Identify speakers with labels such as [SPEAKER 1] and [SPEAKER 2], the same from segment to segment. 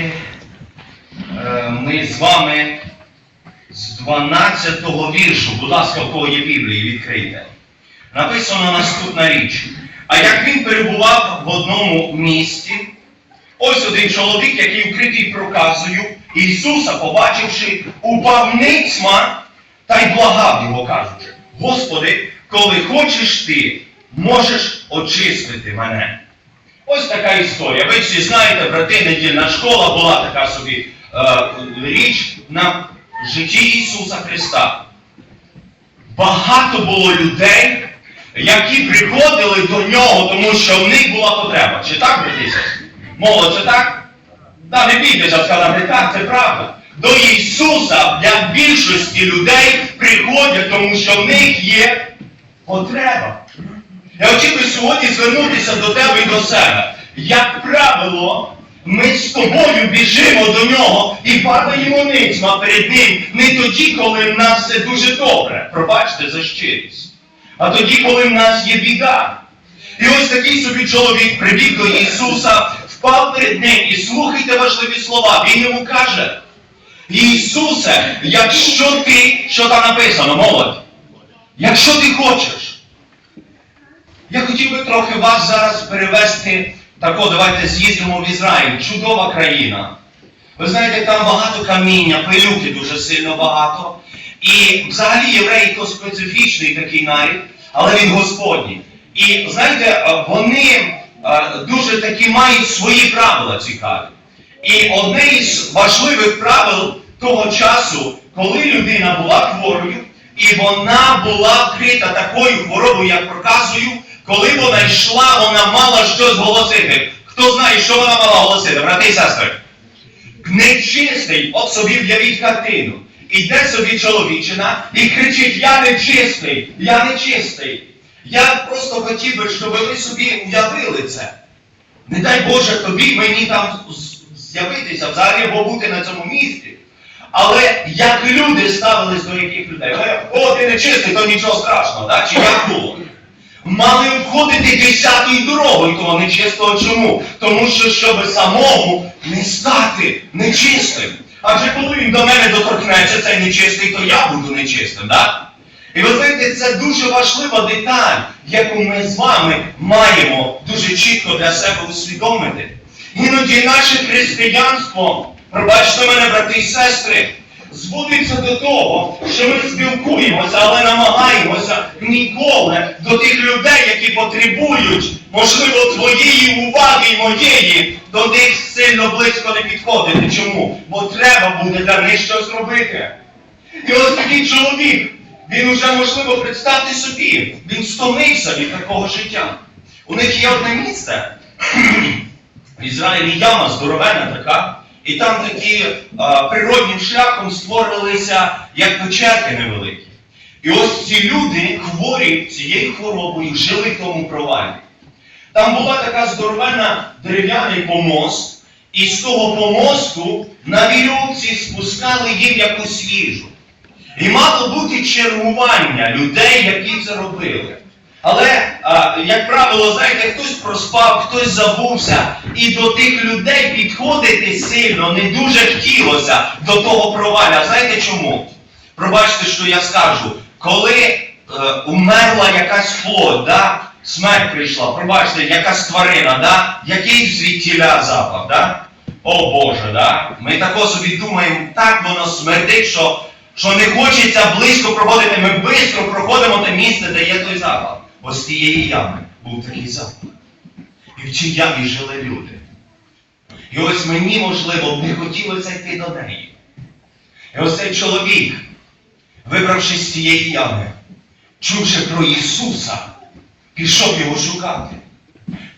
[SPEAKER 1] Е, Ми з вами з 12-го віршу, будь ласка, в кого є Біблії, відкрийте. Написано наступна річ. А як він перебував в одному місті, ось один чоловік, який вкритий проказою, Ісуса, побачивши, упав ницьма та й благав його, кажучи, Господи, коли хочеш ти, можеш очистити мене. Ось така історія. Ви всі знаєте, брати, недільна школа була така собі е, річ на житті Ісуса Христа. Багато було людей, які приходили до нього, тому що в них була потреба. Чи так, брати? і? Молодь, чи так? Та не бійтеся, сказати, так, це правда. До Ісуса для більшості людей приходять, тому що в них є потреба. Я би сьогодні звернутися до тебе і до себе. Як правило, ми з тобою біжимо до нього і падаємо ницьма перед ним не тоді, коли в нас все дуже добре. Пробачте за щирість. А тоді, коли в нас є біда. І ось такий собі чоловік прибіг до Ісуса, впав перед ним і слухайте важливі слова. Він йому каже: Ісусе, якщо ти, що там написано, молодь, якщо ти хочеш, я хотів би трохи вас зараз перевести тако, давайте з'їздимо в Ізраїль. Чудова країна. Ви знаєте, там багато каміння, пилюки дуже сильно багато. І взагалі євреї то специфічний такий нарід, але він Господній. І знаєте, вони е, дуже такі мають свої правила цікаві. І одне із важливих правил того часу, коли людина була хворою, і вона була вкрита такою хворобою, як проказою, коли вона йшла, вона мала щось голосити. Хто знає, що вона мала голосити, брати і сестри? Нечистий, от собі в'явіть картину. Іде собі чоловічина і кричить: Я нечистий, я нечистий. Я просто хотів би, щоб ви собі уявили це. Не дай Боже тобі мені там з'явитися взагалі або бути на цьому місці. Але як люди ставились до яких людей? О, ти нечистий, то нічого страшного, так? Чи як було? Мали обходити десятою дорогою того нечистого. Чому? Тому що, щоб самому не стати нечистим. Адже коли він до мене доторкнеться цей нечистий, то я буду нечистим, так? І ви знаєте, це дуже важлива деталь, яку ми з вами маємо дуже чітко для себе усвідомити. Іноді наше християнство, пробачте мене, брати і сестри, зводиться до того, що ми спілкуємося, але намагаємося ніколи до тих людей, які потребують, можливо, твоєї уваги і моєї, до них сильно близько не підходити. Чому? Бо треба буде для них щось робити. І ось такий чоловік, він уже, можливо, представте собі, він стомився від такого життя. У них є одне місце. В Ізраїлі яма здоровена така, і там такі а, природнім шляхом створилися як печерки невеликі. І ось ці люди, хворі цією хворобою, жили в тому провалі. Там була така здоровена дерев'яний помост, і з того помосту на вірьовці спускали їм якусь їжу. І мало бути чергування людей, які це робили. Але, як правило, знаєте, хтось проспав, хтось забувся, і до тих людей підходити сильно не дуже хотілося до того проваля. Знаєте чому? Пробачте, що я скажу. Коли е, умерла якась плоть, да? смерть прийшла, пробачте, якась тварина, да? який звідтіля запах, да? О Боже, да? ми тако собі думаємо, так воно смердить, що, що не хочеться близько проходити. Ми швидко проходимо те місце, де є той запах. Ось з тієї ями був такий запах. І в цій ямі жили люди. І ось мені, можливо, не хотілося йти до неї. І ось цей чоловік, вибравшись з цієї ями, чувши про Ісуса, пішов його шукати.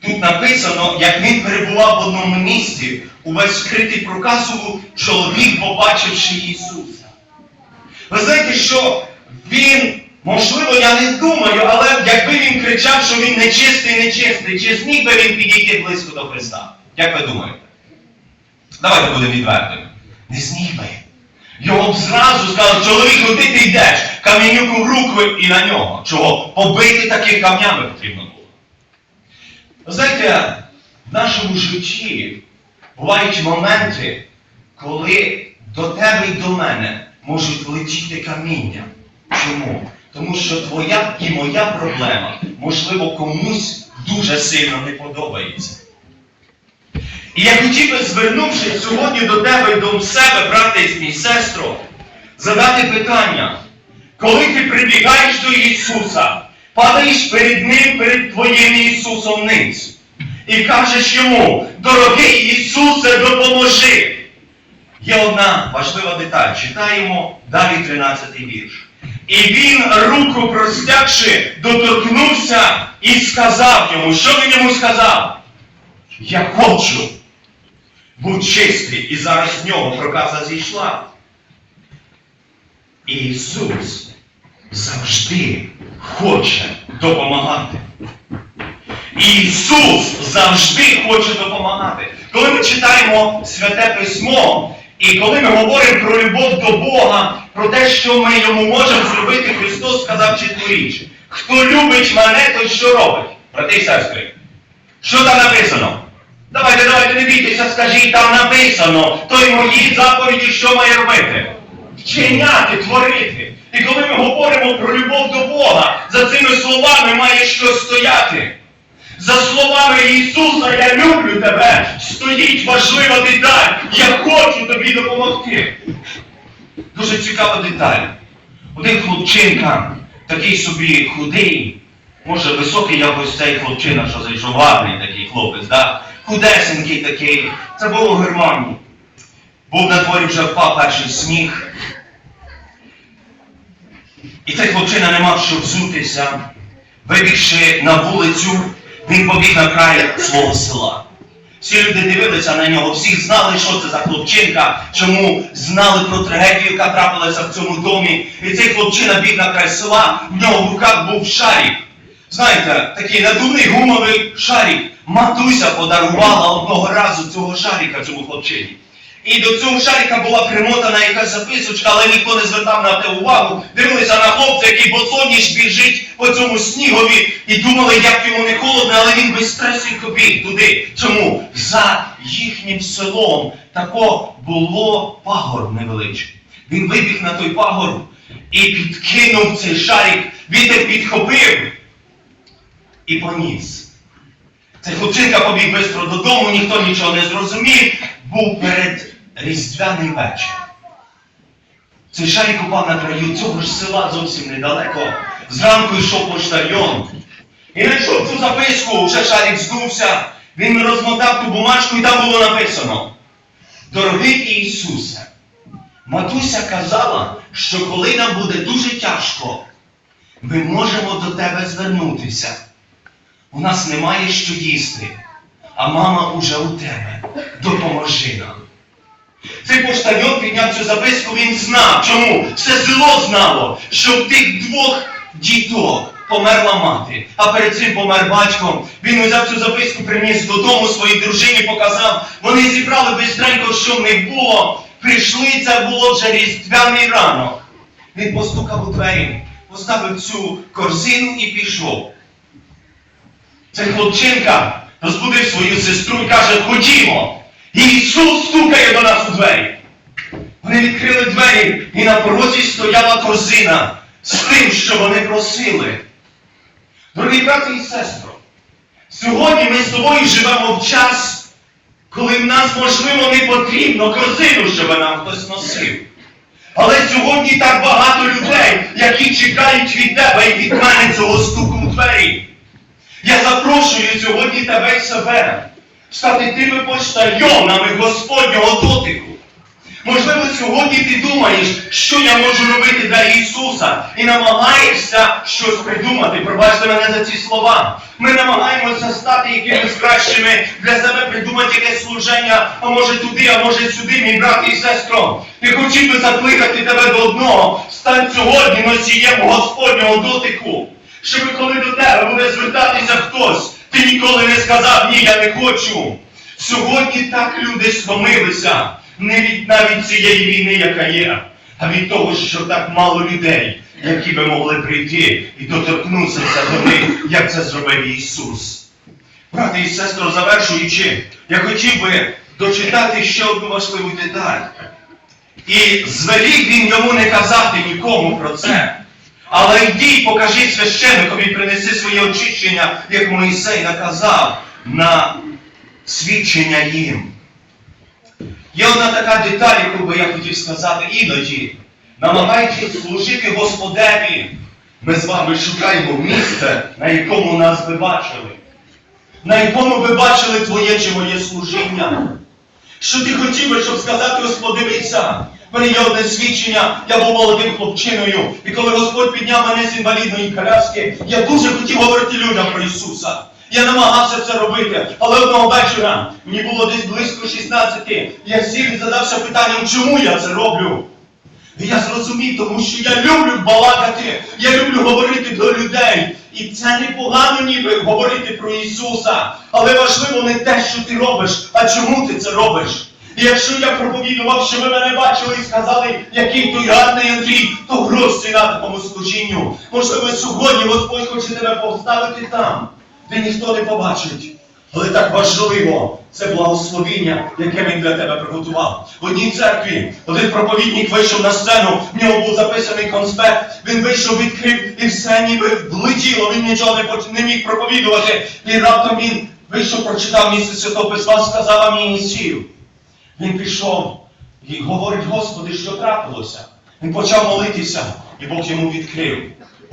[SPEAKER 1] Тут написано, як він перебував в одному місці, увесь вкритий проказу, чоловік, побачивши Ісуса. Ви знаєте, що він, можливо, я не думаю, але якби він кричав, що він нечистий, нечистий, чи зміг би він підійти близько до Христа? Як ви думаєте? Давайте будемо відвертими. Не зміг би. Його б зразу сказали, чоловік, куди ти йдеш? Камінюку в руку і на нього. Чого? Побити таких камнями потрібно було. Знаєте, в нашому житті Бувають моменти, коли до тебе і до мене можуть влетіти каміння. Чому? Тому що твоя і моя проблема, можливо, комусь дуже сильно не подобається. І я хотів би, звернувшись сьогодні до тебе і до себе, брате і сестро, задати питання, коли ти прибігаєш до Ісуса, падаєш перед Ним, перед Твоїм Ісусом ниць, і кажеш йому, дорогий Ісусе, допоможи. Є одна важлива деталь. Читаємо далі 13 вірш. І він, руку простягши, доторкнувся і сказав йому, що він йому сказав? Я хочу. Був чистий, і зараз з нього проказа зійшла. Ісус завжди хоче допомагати. Ісус завжди хоче допомагати. Коли ми читаємо святе письмо, і коли ми говоримо про любов до Бога, про те, що ми йому можемо зробити, Христос сказав чітку річ. Хто любить мене, той що робить? Брати і сестри, що там написано? Давайте, давайте, не бійтеся, скажіть, там написано, той мої заповіді, що має робити? Вчиняти, творити. І коли ми говоримо про любов до Бога, за цими словами має щось стояти. За словами Ісуса, я люблю тебе, стоїть важлива деталь. Я хочу тобі допомогти. Дуже цікава деталь. Один хлопчинка, такий собі худий, може високий якось цей хлопчина, що зайшов гарний такий хлопець, да? худесенький такий. Це було в Германії. Був на дворі вже впав перший сніг. І цей хлопчина не мав що взутися. Вибігши на вулицю, він побіг на край свого села. Всі люди дивилися на нього, всі знали, що це за хлопчинка, чому знали про трагедію, яка трапилася в цьому домі. І цей хлопчина біг на край села, в нього в руках був шарик. Знаєте, такий надувний гумовий шарик. Матуся подарувала одного разу цього шарика цьому хлопчині. І до цього шарика була примотана якась записочка, але ніхто не звертав на те увагу. Дивилися на хлопця, який босоніж біжить по цьому снігові, і думали, як йому не холодно, але він без стресу біг туди. Чому? За їхнім селом тако було пагорб невеличкий. Він вибіг на той пагорб і підкинув цей шарик, вітер підхопив і поніс. Цей хлопчинка побіг швидко додому, ніхто нічого не зрозумів, був перед різдвяний вечір. Цей шарик упав на краю цього ж села зовсім недалеко. Зранку йшов поштальйон. І знайшов цю записку, вже шарик здувся. Він розмотав ту бумажку і там було написано. Дорогий Ісусе, матуся казала, що коли нам буде дуже тяжко, ми можемо до тебе звернутися. У нас немає що їсти, а мама уже у тебе. Допоможи нам. Цей поштальйон підняв цю записку, він знав. Чому? Все село знало, що в тих двох діток померла мати, а перед цим помер батько. Він взяв цю записку, приніс додому своїй дружині, показав. Вони зібрали бистренько, що них було. Прийшли, це було вже різдвяний ранок. Він постукав у двері, поставив цю корзину і пішов. Цей хлопчинка розбудив свою сестру і каже, ходімо. Ісус стукає у двері. Вони відкрили двері, і на порозі стояла корзина з тим, що вони просили. Дорогі брати і сестри, сьогодні ми з тобою живемо в час, коли в нас, можливо, не потрібно корзину, щоб нам хтось носив. Але сьогодні так багато людей, які чекають від тебе і від мене цього стуку у двері. Я запрошую сьогодні тебе і себе стати тими поштальйонами Господнього дотику. Можливо, сьогодні ти думаєш, що я можу робити для Ісуса, і намагаєшся щось придумати. Пробачте мене за ці слова. Ми намагаємося стати якимись кращими для себе, придумати якесь служення, а може туди, а може сюди, мій брат і сестро. Я хотів би закликати тебе до одного. Стань сьогодні носієм Господнього дотику. Щоб коли до тебе буде звертатися хтось, ти ніколи не сказав, ні, я не хочу. Сьогодні так люди стомилися не від навіть цієї війни, яка є, а від того, що так мало людей, які би могли прийти і доторкнутися до них, як це зробив Ісус. Брати і сестро, завершуючи, я хотів би дочитати ще одну важливу деталь. І звелів він йому не казати нікому про це. Але йди покажи священникові, принеси своє очищення, як Моїсей наказав, на свідчення їм. Є одна така деталь, яку би я хотів сказати іноді. Намагаючись служити Господеві, ми з вами шукаємо місце, на якому нас би бачили. На якому ви бачили твоє чи моє служіння. Що ти хотів би, щоб сказати, Господи, дивися, є одне свідчення, я був молодим хлопчиною, і коли Господь підняв мене з інвалідної коляски, я дуже хотів говорити людям про Ісуса. Я намагався це робити, але одного вечора мені було десь близько 16, я сів і задався питанням, чому я це роблю. І я зрозумів, тому що я люблю балакати, я люблю говорити до людей. І це непогано ніби говорити про Ісуса. Але важливо не те, що ти робиш, а чому ти це робиш. І якщо я проповідував, що ви мене бачили і сказали, який той гарний Андрій, то гроші на такому служінню. Можливо, сьогодні Господь хоче тебе поставити там, де ніхто не побачить. Але так важливо, це благословіння, яке він для тебе приготував. В одній церкві один проповідник вийшов на сцену, в нього був записаний конспект, він вийшов, відкрив, і все ніби влетіло, він нічого не, міг проповідувати. І раптом він вийшов, прочитав місце Святого Письма, сказав амінь сів. Він пішов і говорить, Господи, що трапилося? Він почав молитися, і Бог йому відкрив.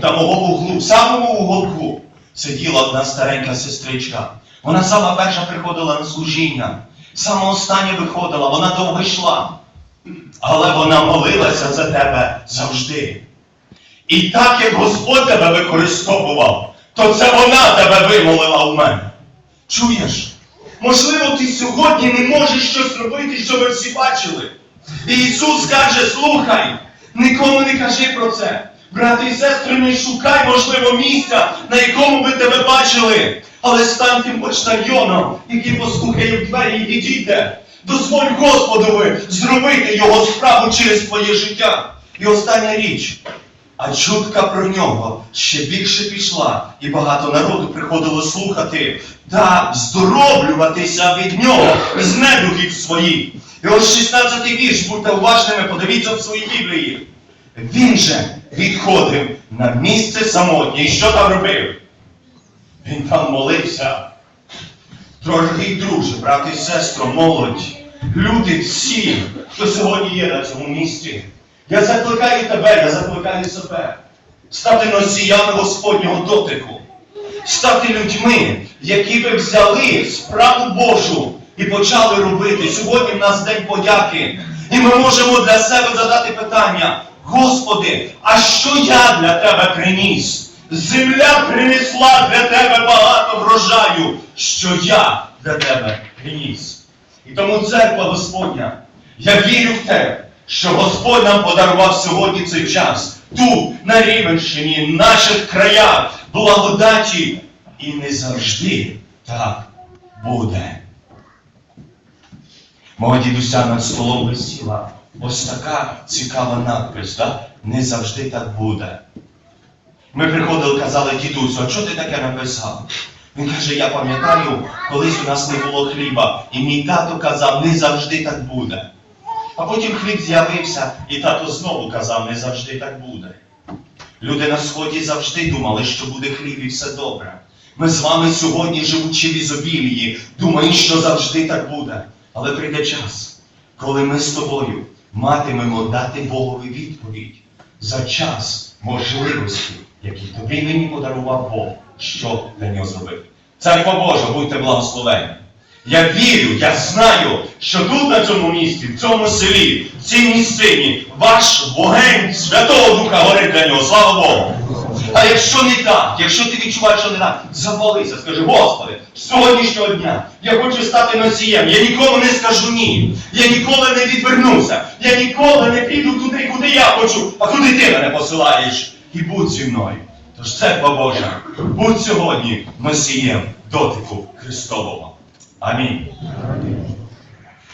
[SPEAKER 1] Там у вуглу, в самому уголку, сиділа одна старенька сестричка. Вона сама перша приходила на служіння, сама остання виходила, вона довго йшла. Але вона молилася за тебе завжди. І так як Господь тебе використовував, то це вона тебе вимолила у мене. Чуєш? Можливо, ти сьогодні не можеш щось робити, що ви всі бачили. І Ісус каже, слухай, нікому не кажи про це. Брати і сестри, не шукай, можливо, місця, на якому би тебе бачили. Але стань тим почтальйоном, який постукає в двері і відійде. Дозволь Господові зробити його справу через твоє життя. І остання річ. А чутка про нього ще більше пішла, і багато народу приходило слухати та здороблюватися від нього з недугів своїх. І ось 16-й вірш, будьте уважними, подивіться в своїй Біблії. Він же відходив на місце самотнє. І що там робив? Він там молився. Дорогий друже, брати і сестро, молодь, люди всі, хто сьогодні є на цьому місці. Я закликаю тебе, я закликаю себе. Стати носіями Господнього дотику. Стати людьми, які би взяли справу Божу і почали робити. Сьогодні в нас День подяки. І ми можемо для себе задати питання: Господи, а що я для Тебе приніс? Земля принесла для Тебе багато врожаю, що я для Тебе приніс. І тому церква Господня, я вірю в те, що Господь нам подарував сьогодні цей час тут, на Рівенщині, в наших краях, благодаті, і не завжди так буде. Мого дідуся над столом висіла ось така цікава надпис, да? не завжди так буде. Ми приходили, казали, дідусю, а чого ти таке написав? Він каже, я пам'ятаю, колись у нас не було хліба, і мій тато казав, не завжди так буде. А потім хліб з'явився, і тато знову казав, не завжди так буде. Люди на сході завжди думали, що буде хліб і все добре. Ми з вами сьогодні, живучи в ізобілії, думаємо, що завжди так буде. Але прийде час, коли ми з тобою матимемо дати Богові відповідь за час можливості, які тобі мені подарував Бог, що для нього зробити. Церква Божа, будьте благословені. Я вірю, я знаю, що тут, на цьому місці, в цьому селі, в цій місцині, ваш вогонь Святого Духа горить для нього. Слава Богу! А якщо не так, якщо ти відчуваєш, що не так, запалися, скажи, Господи, з сьогоднішнього дня я хочу стати носієм, я нікому не скажу ні. Я ніколи не відвернуся, я ніколи не піду туди, куди я хочу, а куди ти мене посилаєш. І будь зі мною. Тож церква Божа, будь сьогодні носієм дотику Христового. Амінь.